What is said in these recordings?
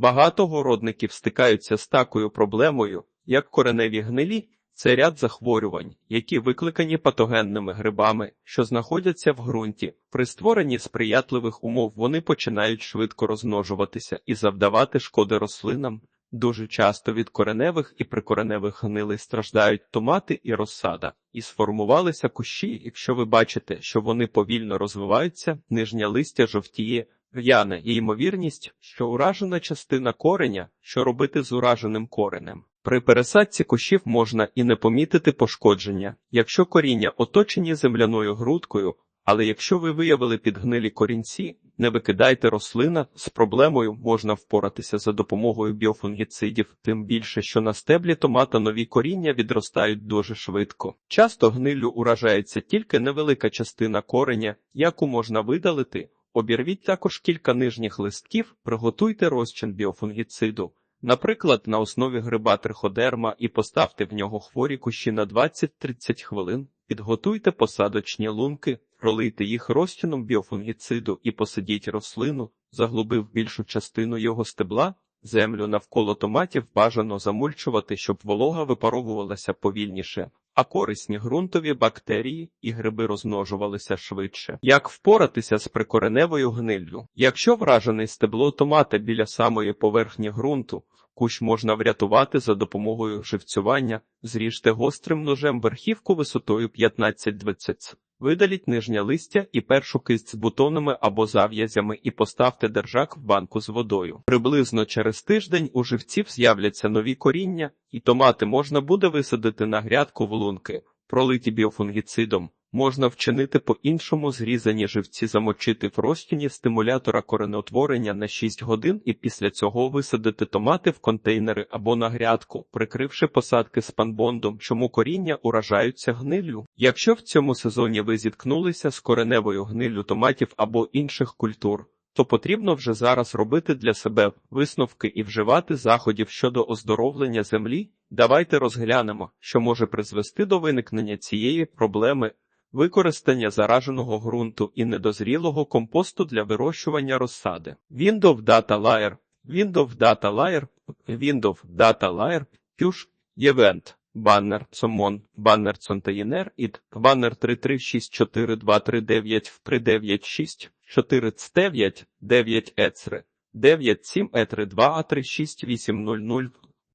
Багато городників стикаються з такою проблемою, як кореневі гнилі. Це ряд захворювань, які викликані патогенними грибами, що знаходяться в ґрунті. При створенні сприятливих умов вони починають швидко розмножуватися і завдавати шкоди рослинам. Дуже часто від кореневих і прикореневих гнилей страждають томати і розсада, і сформувалися кущі. Якщо ви бачите, що вони повільно розвиваються, нижнє листя жовтіє, в'яне і ймовірність, що уражена частина кореня, що робити з ураженим коренем. При пересадці кущів можна і не помітити пошкодження, якщо коріння оточені земляною грудкою, але якщо ви виявили підгнилі корінці, не викидайте рослина, з проблемою можна впоратися за допомогою біофунгіцидів, тим більше, що на стеблі томата нові коріння відростають дуже швидко. Часто гниллю уражається тільки невелика частина кореня, яку можна видалити. Обірвіть також кілька нижніх листків, приготуйте розчин біофунгіциду. Наприклад, на основі гриба триходерма і поставте в нього хворі кущі на 20-30 хвилин, підготуйте посадочні лунки, пролийте їх розчином біофунгіциду і посадіть рослину, заглубив більшу частину його стебла, землю навколо томатів бажано замульчувати, щоб волога випаровувалася повільніше, а корисні ґрунтові бактерії і гриби розмножувалися швидше. Як впоратися з прикореневою гниллю? Якщо вражений стебло томата біля самої поверхні ґрунту, Кущ можна врятувати за допомогою живцювання, зріжте гострим ножем верхівку висотою 15-20 см. Видаліть нижнє листя і першу кисть з бутонами або зав'язями і поставте держак в банку з водою. Приблизно через тиждень у живців з'являться нові коріння, і томати можна буде висадити на грядку в лунки, пролиті біофунгіцидом. Можна вчинити по-іншому зрізані живці замочити в розчині стимулятора коренеутворення на 6 годин і після цього висадити томати в контейнери або на грядку, прикривши посадки спанбондом, чому коріння уражаються гниллю. Якщо в цьому сезоні ви зіткнулися з кореневою гниллю томатів або інших культур, то потрібно вже зараз робити для себе висновки і вживати заходів щодо оздоровлення землі. Давайте розглянемо, що може призвести до виникнення цієї проблеми. Використання зараженого ґрунту і недозрілого компосту для вирощування розсади. Windows Data Layer, Windows Data Layer, Windows Data Layer, Push, Event, Banner, Summon, Banner Container, ID, Banner 3364239 в 396, 409, 9 ECR, 97 E32 A36800,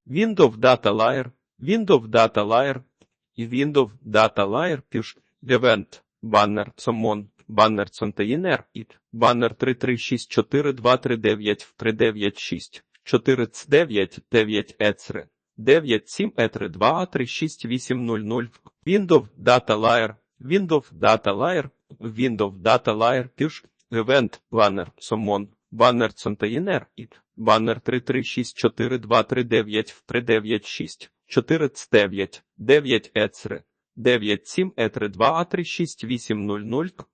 Windows Data Layer, Windows Data Layer і Windows Data Layer Push, Event, баннер, Сомон, баннер Контейнер, ІД, баннер 3364239 в 396, 409, 9 ЕЦР, 97 Е32 36800, Windows Data Layer, Windows Data Layer, Windows Data Layer, Push, Event, баннер, Сомон, баннер Контейнер, ІД, баннер 3364239 в 396, 409, 9 ЕЦР, 97 E32 A36800